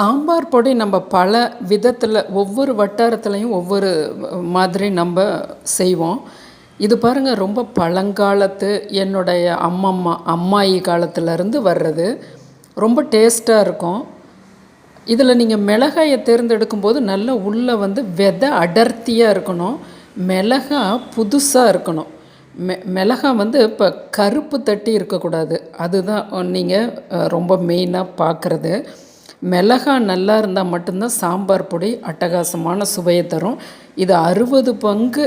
சாம்பார் பொடி நம்ம பல விதத்தில் ஒவ்வொரு வட்டாரத்துலேயும் ஒவ்வொரு மாதிரி நம்ம செய்வோம். இது பாருங்கள் ரொம்ப பழங்காலத்து என்னுடைய அம்மம்மா அம்மாயி காலத்துலேருந்து வர்றது. ரொம்ப டேஸ்ட்டாக இருக்கும். இதில் நீங்கள் மிளகாயை தேர்ந்தெடுக்கும் போது நல்ல உள்ளே வந்து விதை அடர்த்தியாக இருக்கணும். மிளகா புதுசாக இருக்கணும். மெ மிளகா வந்து இப்போ கருப்பு தட்டி இருக்கக்கூடாது. அதுதான் நீங்கள் ரொம்ப மெயினாக பார்க்குறது மிளகா நல்லா இருந்தால் மட்டும்தான் சாம்பார் பொடி அட்டகாசமான சுவையை தரும். இது அறுபது பங்கு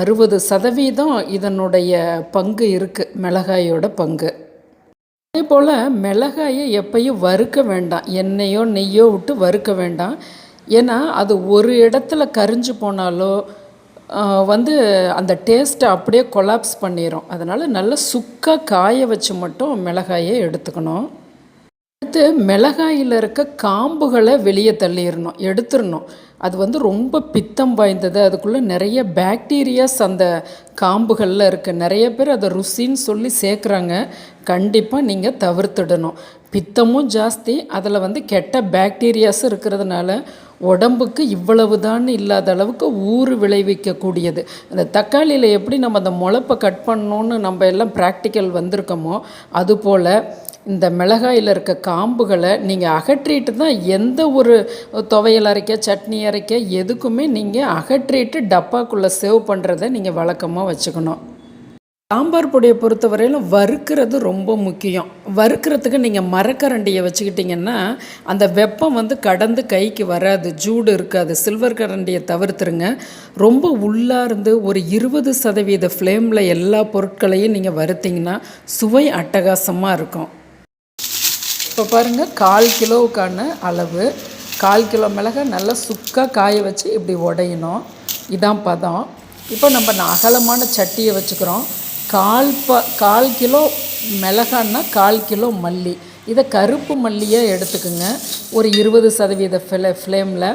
அறுபது சதவீதம் இதனுடைய பங்கு இருக்குது மிளகாயோட பங்கு. அதே போல் மிளகாயை எப்பயும் வறுக்க வேண்டாம். எண்ணெயோ நெய்யோ விட்டு வறுக்க வேண்டாம். ஏன்னா அது ஒரு இடத்துல கரிஞ்சு போனாலோ வந்து அந்த டேஸ்ட்டை அப்படியே கொலாப்ஸ் பண்ணிடும் அதனால் நல்லா சுக்காக காய வச்சு மட்டும் மிளகாயை எடுத்துக்கணும். அடுத்து மிளகாயில் இருக்க காம்புகளை வெளியே தள்ளிடணும் எடுத்துடணும். அது வந்து ரொம்ப பித்தம் வாய்ந்தது. அதுக்குள்ளே நிறைய பேக்டீரியாஸ் அந்த காம்புகளில் இருக்குது நிறைய பேர் அதை ருசின்னு சொல்லி சேர்க்குறாங்க. கண்டிப்பாக நீங்கள் தவிர்த்துடணும். பித்தமும் ஜாஸ்தி. அதில் வந்து கெட்ட பேக்டீரியாஸும் இருக்கிறதுனால உடம்புக்கு இவ்வளவு தான் இல்லாத அளவுக்கு ஊறு விளைவிக்கக்கூடியது. அந்த தக்காளியில் எப்படி நம்ம அந்த முளப்பை கட் பண்ணணுன்னு நம்ம எல்லாம் ப்ராக்டிக்கல் வந்திருக்கோமோ அதுபோல் இந்த மிளகாயில் இருக்க காம்புகளை நீங்கள் அகற்றிட்டு தான் எந்த ஒரு துவையல் அரைக்க சட்னி அரைக்க எதுக்குமே நீங்கள் அகற்றிட்டு டப்பாக்குள்ளே சேவ் பண்ணுறத நீங்கள் வழக்கமாக வச்சுக்கணும். சாம்பார் பொடியை பொறுத்தவரையிலும் வறுக்கிறது ரொம்ப முக்கியம். வறுக்கிறதுக்கு நீங்கள் மரக்கரண்டியை வச்சுக்கிட்டிங்கன்னா அந்த வெப்பம் வந்து கடந்து கைக்கு வராது ஜூடு இருக்காது. சில்வர் கரண்டியை தவிர்த்துருங்க. ரொம்ப உள்ளார்ந்து ஒரு இருபது சதவீத ஃப்ளேமில் எல்லா பொருட்களையும் நீங்கள் வறுத்திங்கன்னா சுவை அட்டகாசமாக இருக்கும். இப்போ பாருங்கள் கால் கிலோவுக்கான அளவு. கால் கிலோ மிளகாய் நல்லா சுக்காக காய வச்சு இப்படி உடையணும். இதான் பதம். இப்போ நம்ம அகலமான சட்டியை வச்சுக்கிறோம். கால் ப கால் கிலோ மிளகான்னா கால் கிலோ மல்லி. இதை கருப்பு மல்லியாக எடுத்துக்கோங்க. ஒரு இருபது சதவீத ஃப்ளே ஃப்ளேமில்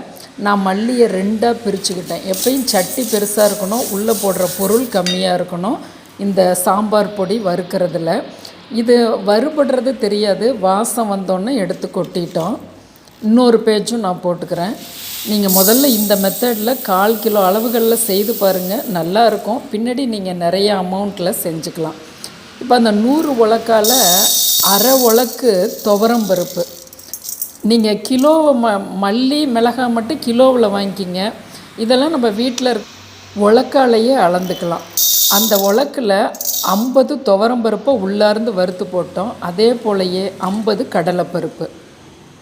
நான் மல்லியை ரெண்டாக பிரிச்சுக்கிட்டேன். எப்பயும் சட்டி பெருசாக இருக்கணும் உள்ளே போடுற பொருள் கம்மியாக இருக்கணும். இந்த சாம்பார் பொடி வறுக்கிறதுல. இது வறுபடுறது தெரியாது. வாசம் வந்தோன்னே எடுத்து கொட்டிட்டோம். இன்னொரு பேஜும் நான் போட்டுக்கிறேன். நீங்கள் முதல்ல இந்த மெத்தடில் கால் கிலோ அளவுகளில் செய்து பாருங்கள் நல்லாயிருக்கும் பின்னாடி நீங்கள் நிறைய அமௌண்ட்டில் செஞ்சுக்கலாம். இப்போ அந்த நூறு உலக்கால் அரை உலக்கு துவரம் பருப்பு. நீங்கள் கிலோவை ம மல்லி மிளகாய் மட்டும் கிலோவில் வாங்கிக்கிங்க. இதெல்லாம் நம்ம வீட்டில் உலக்காலையே அளந்துக்கலாம். அந்த உலக்கில் ஐம்பது துவரம்பருப்பை உள்ளார்ந்து வறுத்து போட்டோம். அதே போலயே ஐம்பது கடலைப்பருப்பு.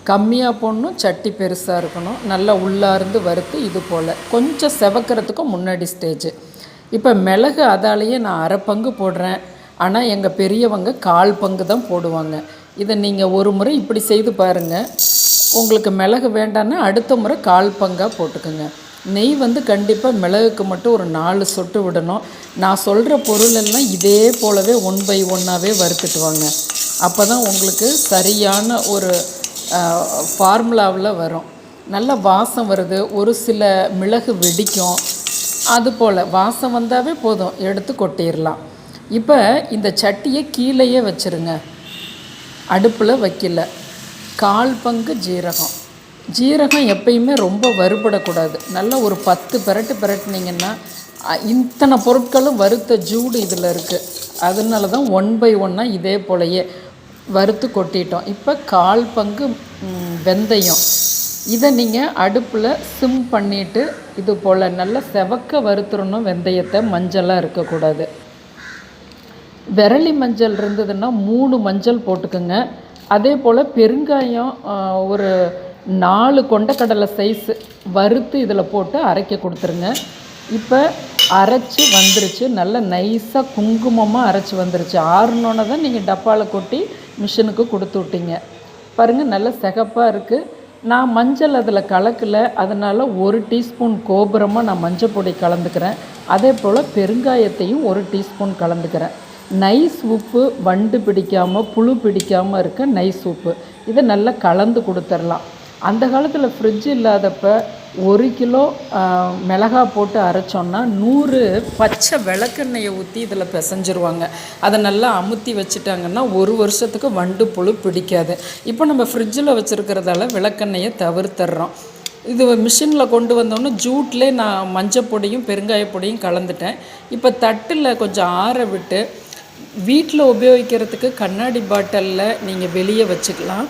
கம்மியாக போடணும் சட்டி பெருசாக இருக்கணும். நல்லா உள்ளார்ந்து வறுத்து இது போல். கொஞ்சம் செவக்கிறதுக்கும் முன்னாடி ஸ்டேஜ் இப்போ மிளகு அதாலேயே நான் அரை பங்கு போடுறேன். ஆனால் எங்கள் பெரியவங்க கால் பங்கு தான் போடுவாங்க. இதை நீங்கள் ஒரு முறை இப்படி செய்து பாருங்கள் உங்களுக்கு மிளகு வேண்டான்னா அடுத்த முறை கால் பங்காக போட்டுக்கோங்க. நெய் வந்து கண்டிப்பாக மிளகுக்கு மட்டும் ஒரு நாலு சொட்டு விடணும். நான் சொல்கிற பொருள் எல்லாம் இதே போலவே ஒன் பை ஒன்னாகவே வறுத்துட்டு வாங்க அப்போ தான் உங்களுக்கு சரியான ஒரு ஃபார்முலாவில் வரும். நல்ல வாசம் வருது. ஒரு சில மிளகு வெடிக்கும். அது போல் வாசம் வந்தாவே போதும். எடுத்து கொட்டிடலாம். இப்போ இந்த சட்டியை கீழேயே வச்சுருங்க. அடுப்பில் வைக்கல. கால் பங்கு ஜீரகம். ஜீரகம் எப்பயுமே ரொம்ப வறுபடக்கூடாது. நல்லா ஒரு பத்து பிரட்டு பெரட்டினீங்கன்னா இத்தனை பொருட்களும் வறுத்த ஜூடு இதில் இருக்குது அதனால தான் ஒன் பை ஒன்னாக இதே போலையே வறுத்து கொட்டிட்டோம். இப்போ கால் பங்கு வெந்தயம். இதை நீங்கள் அடுப்பில் சிம் பண்ணிவிட்டு இது போல் நல்லா செவக்க வறுத்துடணும் வெந்தயத்தை. மஞ்சளாக இருக்கக்கூடாது. விரலி மஞ்சள் இருந்ததுன்னா மூணு மஞ்சள் போட்டுக்கோங்க. அதே போல் பெருங்காயம் ஒரு நாலு கொண்டக்கடலை சைஸு வறுத்து இதில் போட்டு அரைக்க கொடுத்துருங்க. இப்போ அரைச்சி வந்துருச்சு. நல்லா நைஸாக குங்குமமாக அரைச்சி வந்துருச்சு. ஆறுனோன்னே தான் நீங்கள் டப்பாவில் கொட்டி மிஷினுக்கு கொடுத்து விட்டீங்க. பாருங்கள் நல்லா சிகப்பாக இருக்குது நான் மஞ்சள் அதில் கலக்கலை. அதனால் ஒரு டீஸ்பூன் கோபுரமாக நான் மஞ்சள் பொடி கலந்துக்கிறேன். அதே போல் பெருங்காயத்தையும் ஒரு டீஸ்பூன் கலந்துக்கிறேன். நைஸ் உப்பு வண்டு பிடிக்காமல் புழு பிடிக்காமல் இருக்க நைஸ் உப்பு. இதை நல்லா கலந்து கொடுத்துர்லாம் அந்த காலத்தில் ஃப்ரிட்ஜ் இல்லாதப்ப ஒரு கிலோ மிளகாய் மிளகா போட்டு அரைச்சோன்னா நூறு பச்சை விளக்கெண்ணெயை ஊற்றி இதில் பிசைஞ்சிருவாங்க. அதை நல்லா அமுத்தி வச்சுட்டாங்கன்னா ஒரு வருஷத்துக்கு வண்டு புழு பிடிக்காது. இப்போ நம்ம ஃப்ரிட்ஜில் வச்சுருக்கிறதால விளக்கெண்ணெயை தவிர்த்துடுறோம். இது மிஷினில் கொண்டு வந்தோன்னே ஜூட்லேயே நான் மஞ்சப்பொடியும் பெருங்காயப்பொடியும் கலந்துட்டேன். இப்போ தட்டில் கொஞ்சம் ஆற விட்டு வீட்டில் உபயோகிக்கிறதுக்கு கண்ணாடி பாட்டிலில் நீங்கள் வெளியே வச்சுக்கலாம்.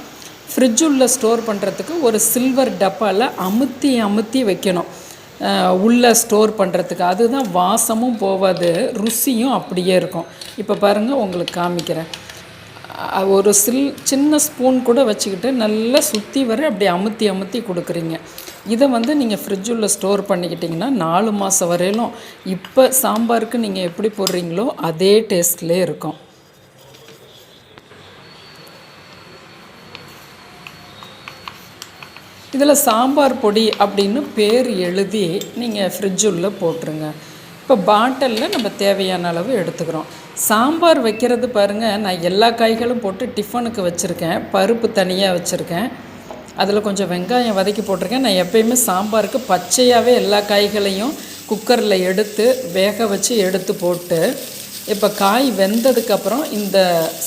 ஃப்ரிட்ஜ் உள்ளே ஸ்டோர் பண்ணுறதுக்கு ஒரு சில்வர் டப்பாவில் அமுத்தி அமுத்தி வைக்கணும். உள்ளே ஸ்டோர் பண்ணுறதுக்கு அதுதான் வாசமும் போகாது ருசியும் அப்படியே இருக்கும். இப்போ பாருங்கள் உங்களுக்கு காமிக்கிறேன். ஒரு சில் சின்ன ஸ்பூன் கூட வச்சுக்கிட்டு நல்லா சுற்றி வர அப்படி அமுத்தி அமுத்தி கொடுக்குறீங்க. இதை வந்து நீங்கள் ஃப்ரிட்ஜுள்ளே ஸ்டோர் பண்ணிக்கிட்டிங்கன்னா நாலு மாதம் வரையிலும் இப்போ சாம்பாருக்கு நீங்கள் எப்படி போடுறீங்களோ அதே டேஸ்ட்லேயே இருக்கும். இதில் சாம்பார் பொடி அப்படின்னு பேர் எழுதி நீங்கள் ஃப்ரிட்ஜுள்ளே போட்டுருங்க. இப்போ பாட்டிலில் நம்ம தேவையான அளவு எடுத்துக்கிறோம். சாம்பார் வைக்கிறது பாருங்கள் நான் எல்லா காய்களும் போட்டு டிஃபனுக்கு வச்சுருக்கேன். பருப்பு தனியாக வச்சுருக்கேன். அதில் கொஞ்சம் வெங்காயம் வதக்கி போட்டிருக்கேன். நான் எப்பயுமே சாம்பாருக்கு பச்சையாகவே எல்லா காய்களையும் குக்கரில் எடுத்து வேக வச்சு எடுத்து போட்டு இப்போ காய் வெந்ததுக்கப்புறம் இந்த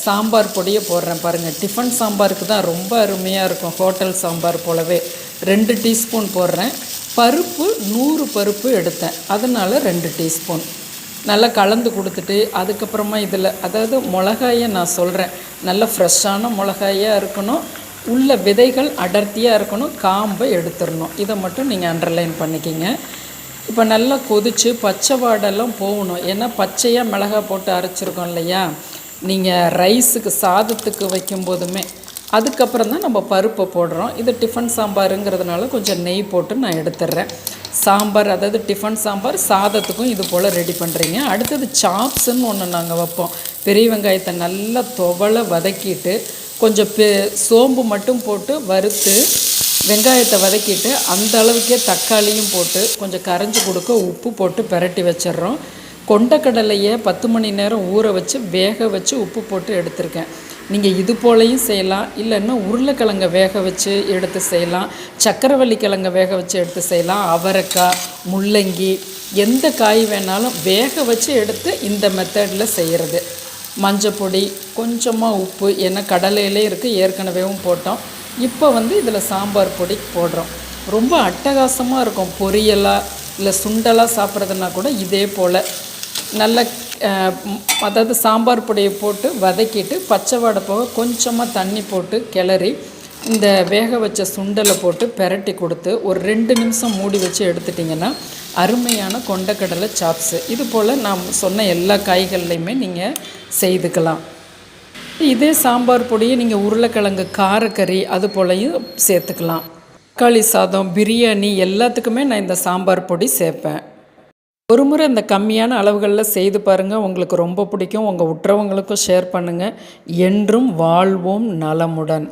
சாம்பார் பொடியை போடுறேன் பாருங்கள் டிஃபன் சாம்பாருக்கு தான் ரொம்ப அருமையாக இருக்கும். ஹோட்டல் சாம்பார் போலவே. ரெண்டு டீஸ்பூன் போடுறேன். பருப்பு நூறு பருப்பு எடுத்தேன். அதனால் ரெண்டு டீஸ்பூன். நல்லா கலந்து கொடுத்துட்டு அதுக்கப்புறமா இதில் அதாவது மிளகாயை நான் சொல்கிறேன் நல்ல ஃப்ரெஷ்ஷான மிளகாயாக இருக்கணும். உள்ள விதைகள் அடர்த்தியாக இருக்கணும். காம்பை எடுத்துடணும். இதை மட்டும் நீங்கள் அண்டர்லைன் பண்ணிக்கிங்க. இப்போ நல்லா கொதித்து பச்சை வாடெல்லாம் போகணும். ஏன்னா பச்சையாக மிளகாய் போட்டு அரைச்சிருக்கோம் இல்லையா? நீங்கள் ரைஸுக்கு சாதத்துக்கு வைக்கும் போதுமே. அதுக்கப்புறம் தான் நம்ம பருப்பை போடுறோம். இது டிஃபன் சாம்பாருங்கிறதுனால கொஞ்சம் நெய் போட்டு நான் எடுத்துடுறேன் சாம்பார் அதாவது டிஃபன் சாம்பார் சாதத்துக்கும் இது போல் ரெடி பண்ணுறீங்க அடுத்தது சாப்ஸுன்னு ஒன்று நாங்கள் வைப்போம். பெரிய வெங்காயத்தை நல்லா துவளை வதக்கிட்டு கொஞ்சம் பெ சோம்பு மட்டும் போட்டு வறுத்து வெங்காயத்தை வதக்கிட்டு அந்த அளவுக்கே தக்காளியும் போட்டு கொஞ்சம் கரைஞ்சி கொடுக்க உப்பு போட்டு பிரட்டி வச்சிடுறோம். கொண்டக்கடலையை பத்து மணி நேரம் ஊற வச்சு வேக வச்சு உப்பு போட்டு எடுத்திருக்கேன். நீங்கள் இது போலையும் செய்யலாம். இல்லைன்னா உருளைக்கிழங்க வேக வச்சு எடுத்து செய்யலாம். சக்கரவள்ளி கிழங்க வேக வச்சு எடுத்து செய்யலாம். அவரைக்காய் முள்ளங்கி எந்த காய் வேணாலும் வேக வச்சு எடுத்து இந்த மெத்தடில் செய்கிறது மஞ்சப்பொடி கொஞ்சமாக உப்பு ஏன்னா கடலையிலே இருக்குது ஏற்கனவேவும் போட்டோம். இப்போ வந்து இதில் சாம்பார் பொடி போடுறோம். ரொம்ப அட்டகாசமாக இருக்கும். பொரியலாக இல்லை சுண்டலாக சாப்பிட்றதுனா கூட இதே போல். நல்ல அதாவது சாம்பார் பொடியை போட்டு வதக்கிட்டு பச்சை வாடை போக கொஞ்சமாக தண்ணி போட்டு கிளறி இந்த வேக வச்ச சுண்டலை போட்டு பெரட்டி கொடுத்து ஒரு ரெண்டு நிமிஷம் மூடி வச்சு எடுத்துட்டிங்கன்னா அருமையான கொண்டக்கடலை சாப்ஸு இது போல் நான் சொன்ன எல்லா காய்கள்லையுமே நீங்கள் செய்துக்கலாம். இதே சாம்பார் பொடியை நீங்கள் உருளைக்கிழங்கு காரக்கறி அது போலையும் சேர்த்துக்கலாம். தக்காளி சாதம் பிரியாணி எல்லாத்துக்குமே நான் இந்த சாம்பார் பொடி சேர்ப்பேன். ஒரு முறை இந்த கம்மியான அளவுகளில் செய்து பாருங்கள் உங்களுக்கு ரொம்ப பிடிக்கும். உங்கள் உற்றவங்களுக்கும் ஷேர் பண்ணுங்கள் என்றும் வாழ்வோம் நலமுடன்.